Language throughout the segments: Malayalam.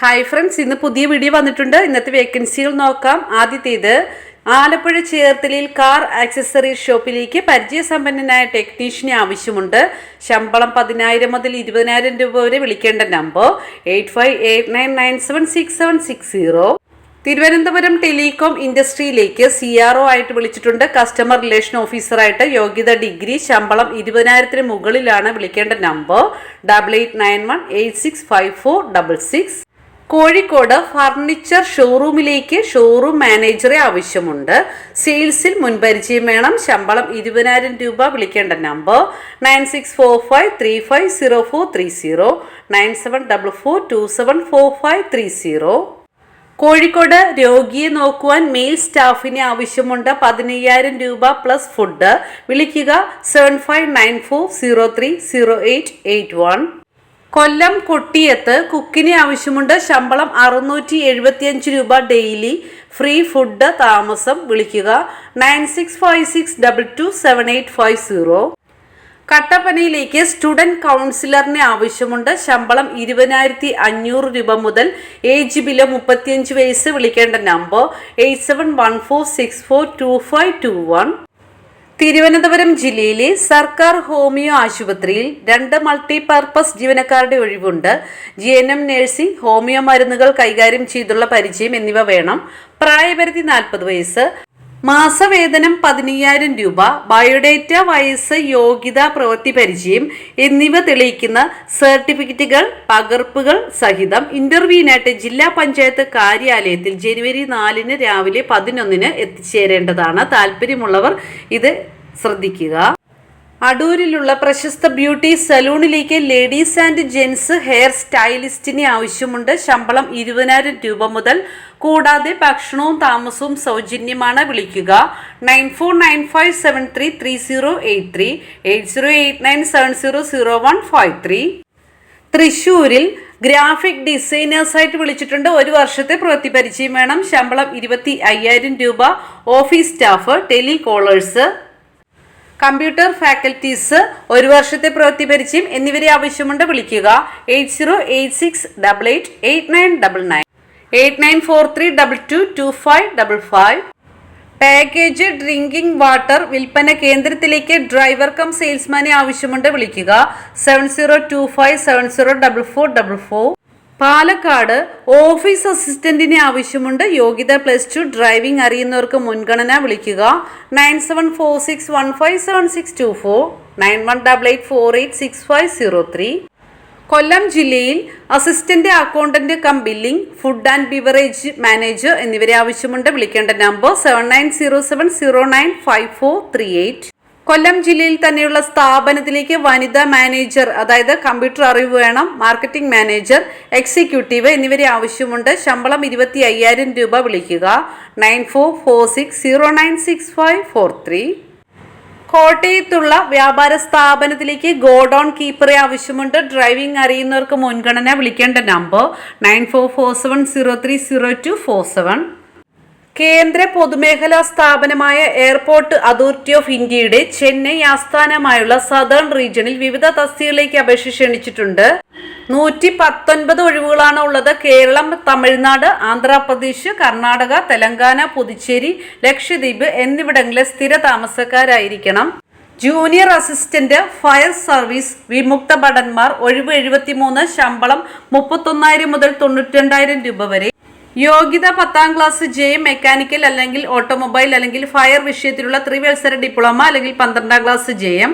ഹായ് ഫ്രണ്ട്സ് ഇന്ന് പുതിയ വീഡിയോ വന്നിട്ടുണ്ട്. ഇന്നത്തെ വേക്കൻസികൾ നോക്കാം. ആദ്യത്തേത് ആലപ്പുഴ ചേർത്തലയിൽ കാർ ആക്സസറി ഷോപ്പിലേക്ക് പരിചയസമ്പന്നനായ ടെക്നീഷ്യനെ ആവശ്യമുണ്ട്. ശമ്പളം പതിനായിരം മുതൽ ഇരുപതിനായിരം രൂപ വരെ വിളിക്കേണ്ട number eight five eight nine nine seven six seven six zero Thiruvananthapuram telecom ഇൻഡസ്ട്രിയിലേക്ക് C R O ആയിട്ട് വിളിച്ചിട്ടുണ്ട്. കസ്റ്റമർ റിലേഷൻ ഓഫീസറായിട്ട് യോഗ്യത ഡിഗ്രി ശമ്പളം ഇരുപതിനായിരത്തിന് മുകളിലാണ് വിളിക്കേണ്ട number double eight nine one eight six five four double six Kozhikode furniture ഷോറൂമിലേക്ക് showroom മാനേജറെ ആവശ്യമുണ്ട്. സെയിൽസിൽ മുൻപരിചയം വേണം. ശമ്പളം ഇരുപതിനായിരം രൂപ. വിളിക്കേണ്ട number nine six four five three five zero four three zero nine seven double four two seven four five three zero. Kozhikode രോഗിയെ നോക്കുവാൻ മെയിൽ സ്റ്റാഫിനെ ആവശ്യമുണ്ട്. പതിനയ്യായിരം രൂപ പ്ലസ് ഫുഡ് വിളിക്കുക seven five nine four zero three zero eight eight one. Kollam കൊട്ടിയത്ത് കുക്കിന് ആവശ്യമുണ്ട് ശമ്പളം അറുന്നൂറ്റി എഴുപത്തിയഞ്ച് രൂപ ഡെയിലി ഫ്രീ ഫുഡ് താമസം വിളിക്കുക nine six five six double two seven eight five zero. കട്ടപ്പനയിലേക്ക് student കൗൺസിലറിന് ആവശ്യമുണ്ട് ശമ്പളം ഇരുപതിനായിരത്തി അഞ്ഞൂറ് രൂപ മുതൽ ഏജ് ബിലോ മുപ്പത്തിയഞ്ച് വയസ്സ് വിളിക്കേണ്ട number eight seven one four six four two five two one. Thiruvananthapuram ജില്ലയിലെ സർക്കാർ ഹോമിയോ ആശുപത്രിയിൽ രണ്ട് മൾട്ടിപർപ്പസ് ജീവനക്കാരുടെ ഒഴിവുണ്ട്. G N M nursing homeo മരുന്നുകൾ കൈകാര്യം ചെയ്തുള്ള പരിചയം എന്നിവ വേണം. പ്രായപരിധി നാൽപ്പത് വയസ്സ്. മാസവേതനം പതിനയ്യായിരം രൂപ ബയോഡേറ്റ വയസ്സ് യോഗ്യത പ്രവൃത്തി പരിചയം എന്നിവ തെളിയിക്കുന്ന സർട്ടിഫിക്കറ്റുകൾ പകർപ്പുകൾ സഹിതം ഇന്റർവ്യൂവിനായിട്ട് ജില്ലാ പഞ്ചായത്ത് കാര്യാലയത്തിൽ ജനുവരി നാലിന് രാവിലെ പതിനൊന്നിന് എത്തിച്ചേരേണ്ടതാണ്. താല്പര്യമുള്ളവർ ഇത് ശ്രദ്ധിക്കുക. അടൂരിലുള്ള പ്രശസ്ത ബ്യൂട്ടി സലൂണിലേക്ക് ലേഡീസ് ആൻഡ് ജെൻസ് ഹെയർ സ്റ്റൈലിസ്റ്റിനെ ആവശ്യമുണ്ട്. ശമ്പളം ഇരുപതിനായിരം രൂപ മുതൽ കൂടാതെ ഭക്ഷണവും താമസവും സൗജന്യമാണ് വിളിക്കുക. Nine four nine five seven three three zero eight three eight zero eight nine seven zero zero one five three. തൃശ്ശൂരിൽ ഗ്രാഫിക് ഡിസൈനേഴ്സായിട്ട് വിളിച്ചിട്ടുണ്ട്. ഒരു വർഷത്തെ പ്രവൃത്തി പരിചയം വേണം. ശമ്പളം ഇരുപത്തി അയ്യായിരം രൂപ. Office staff telecallers computer faculties ഒരു വർഷത്തെ പ്രവൃത്തി പരിചയം എന്നിവരെ ആവശ്യമുണ്ട് വിളിക്കുക. Eight zero eight six double eight eight nine double nine. Eight nine four three double two two five double five. Package drinking water വിൽപ്പന കേന്ദ്രത്തിലേക്ക് ഡ്രൈവർ കം സെയിൽസ്മാനെ ആവശ്യമുണ്ട് വിളിക്കുക. Seven zero two five seven zero double four double four. Palakkad office അസിസ്റ്റന്റിനെ ആവശ്യമുണ്ട്. യോഗ്യത പ്ലസ് ടു ഡ്രൈവിംഗ് അറിയുന്നവർക്ക് മുൻഗണന വിളിക്കുക. Nine seven four six one five seven six two four nine one double eight four eight six five zero three. Kollam ജില്ലയിൽ assistant accountant cum billing food and beverage manager എന്നിവരെ ആവശ്യമുണ്ട്. വിളിക്കേണ്ട number seven nine zero seven zero nine five four three eight. Kollam ജില്ലയിൽ തന്നെയുള്ള സ്ഥാപനത്തിലേക്ക് വനിതാ മാനേജർ അതായത് കമ്പ്യൂട്ടർ അറിവ് വേണം മാർക്കറ്റിംഗ് മാനേജർ എക്സിക്യൂട്ടീവ് എന്നിവരെ ആവശ്യമുണ്ട്. ശമ്പളം ഇരുപത്തി അയ്യായിരം രൂപ വിളിക്കുക. Nine four four six zero nine six five four three. കോട്ടയത്തുള്ള വ്യാപാര സ്ഥാപനത്തിലേക്ക് ഗോഡൌൺ കീപ്പറെ ആവശ്യമുണ്ട്. ഡ്രൈവിംഗ് അറിയുന്നവർക്ക് മുൻഗണന വിളിക്കേണ്ട number nine four four seven zero three zero two four seven. കേന്ദ്ര പൊതുമേഖലാ സ്ഥാപനമായ എയർപോർട്ട് അതോറിറ്റി ഓഫ് ഇന്ത്യയുടെ ചെന്നൈ ആസ്ഥാനമായുള്ള സദേൺ റീജിയണിൽ വിവിധ തസ്തികളിലേക്ക് അപേക്ഷ ക്ഷണിച്ചിട്ടുണ്ട്. നൂറ്റി പത്തൊൻപത് ഒഴിവുകളാണ് ഉള്ളത്. കേരളം തമിഴ്നാട് ആന്ധ്രാപ്രദേശ് കർണാടക തെലങ്കാന പുതുച്ചേരി ലക്ഷദ്വീപ് എന്നിവിടങ്ങളിലെ സ്ഥിര താമസക്കാരായിരിക്കണം. ജൂനിയർ അസിസ്റ്റന്റ് ഫയർ സർവീസ് വിമുക്ത ഭടന്മാർ ഒഴിവ് എഴുപത്തിമൂന്ന് ശമ്പളം മുപ്പത്തൊന്നായിരം മുതൽ തൊണ്ണൂറ്റിരണ്ടായിരം രൂപ വരെ. യോഗ്യത പത്താം ക്ലാസ് ജെ മെക്കാനിക്കൽ അല്ലെങ്കിൽ ഓട്ടോമൊബൈൽ അല്ലെങ്കിൽ ഫയർ വിഷയത്തിലുള്ള ത്രിവത്സര ഡിപ്ലോമ അല്ലെങ്കിൽ പന്ത്രണ്ടാം ക്ലാസ് ജെ എം.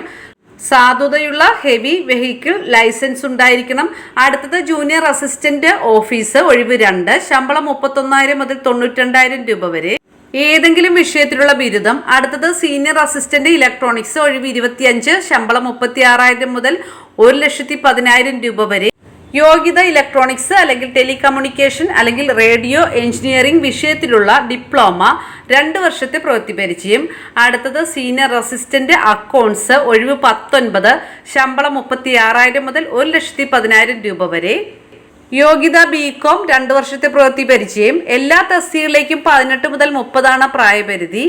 സാധുതയുള്ള ഹെവി വെഹിക്കിൾ ലൈസൻസ് ഉണ്ടായിരിക്കണം. അടുത്തത് ജൂനിയർ അസിസ്റ്റന്റ് ഓഫീസ് ഒഴിവ് രണ്ട്. ശമ്പളം മുപ്പത്തൊന്നായിരം മുതൽ തൊണ്ണൂറ്റിരണ്ടായിരം രൂപ വരെ. ഏതെങ്കിലും വിഷയത്തിലുള്ള ബിരുദം. അടുത്തത് സീനിയർ അസിസ്റ്റന്റ് ഇലക്ട്രോണിക്സ് ഒഴിവ് ഇരുപത്തിയഞ്ച്. ശമ്പളം മുപ്പത്തി ആറായിരം മുതൽ ഒരു ലക്ഷത്തി പതിനായിരം രൂപ വരെ. യോഗ്യത ഇലക്ട്രോണിക്സ് അല്ലെങ്കിൽ ടെലികമ്മ്യൂണിക്കേഷൻ അല്ലെങ്കിൽ റേഡിയോ എഞ്ചിനീയറിംഗ് വിഷയത്തിലുള്ള ഡിപ്ലോമ രണ്ട് വർഷത്തെ പ്രവൃത്തി പരിചയം. അടുത്തത് സീനിയർ അസിസ്റ്റന്റ് അക്കൗണ്ട്സ് ഒഴിവ് പത്തൊൻപത് ശമ്പളം മുപ്പത്തി ആറായിരം മുതൽ ഒരു ലക്ഷത്തി പതിനായിരം രൂപ വരെ. യോഗ്യത ബികോം രണ്ട് വർഷത്തെ പ്രവൃത്തി പരിചയം. എല്ലാ തസ്തികളിലേക്കും പതിനെട്ട് മുതൽ മുപ്പതാണ് പ്രായപരിധി.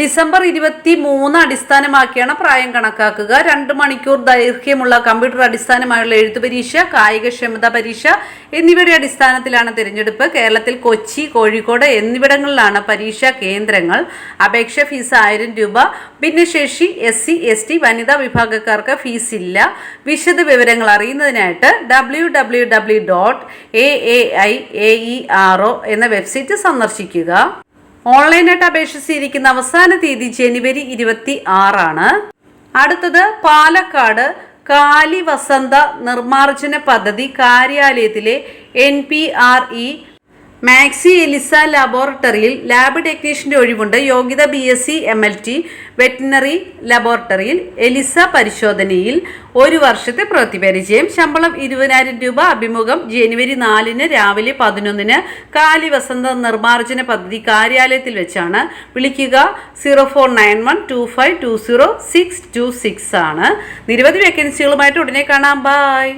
ഡിസംബർ ഇരുപത്തി മൂന്ന് അടിസ്ഥാനമാക്കിയാണ് പ്രായം കണക്കാക്കുക. രണ്ട് മണിക്കൂർ ദൈർഘ്യമുള്ള കമ്പ്യൂട്ടർ അടിസ്ഥാനമായുള്ള എഴുത്തു പരീക്ഷ കായികക്ഷമതാ പരീക്ഷ എന്നിവയുടെ അടിസ്ഥാനത്തിലാണ് തിരഞ്ഞെടുപ്പ്. കേരളത്തിൽ കൊച്ചി കോഴിക്കോട് എന്നിവിടങ്ങളിലാണ് പരീക്ഷാ കേന്ദ്രങ്ങൾ. അപേക്ഷ ഫീസ് ആയിരം രൂപ. ഭിന്നശേഷി എസ് സി എസ് ടി വനിതാ വിഭാഗക്കാർക്ക് ഫീസ് ഇല്ല വിശദ വിവരങ്ങൾ അറിയുന്നതിനായിട്ട് W W W dot A A I A E R O എന്ന വെബ്സൈറ്റ് സന്ദർശിക്കുക. ഓൺലൈനായിട്ട് അപേക്ഷിച്ചിരിക്കുന്ന അവസാന തീയതി ജനുവരി ഇരുപത്തി ആറാണ് അടുത്തത് പാലക്കാട് കാലി വസന്ത പദ്ധതി കാര്യാലയത്തിലെ N P R E maxi ELISA laboratory lab ടെക്നീഷ്യന്റെ ഒഴിവുണ്ട്. യോഗ്യത B S C M L T veterinary laboratory ELISA പരിശോധനയിൽ ഒരു വർഷത്തെ പ്രവൃത്തിപരിചയം ശമ്പളം ഇരുപതിനായിരം രൂപ. അഭിമുഖം ജനുവരി നാലിന് രാവിലെ പതിനൊന്നിന് കാലി വസന്ത നിർമ്മാർജന പദ്ധതി കാര്യാലയത്തിൽ വെച്ചാണ്. വിളിക്കുക zero four nine one two five two zero six two six ആണ്. നിരവധി വേക്കൻസികളുമായിട്ട് ഉടനെ കാണാം. ബായ്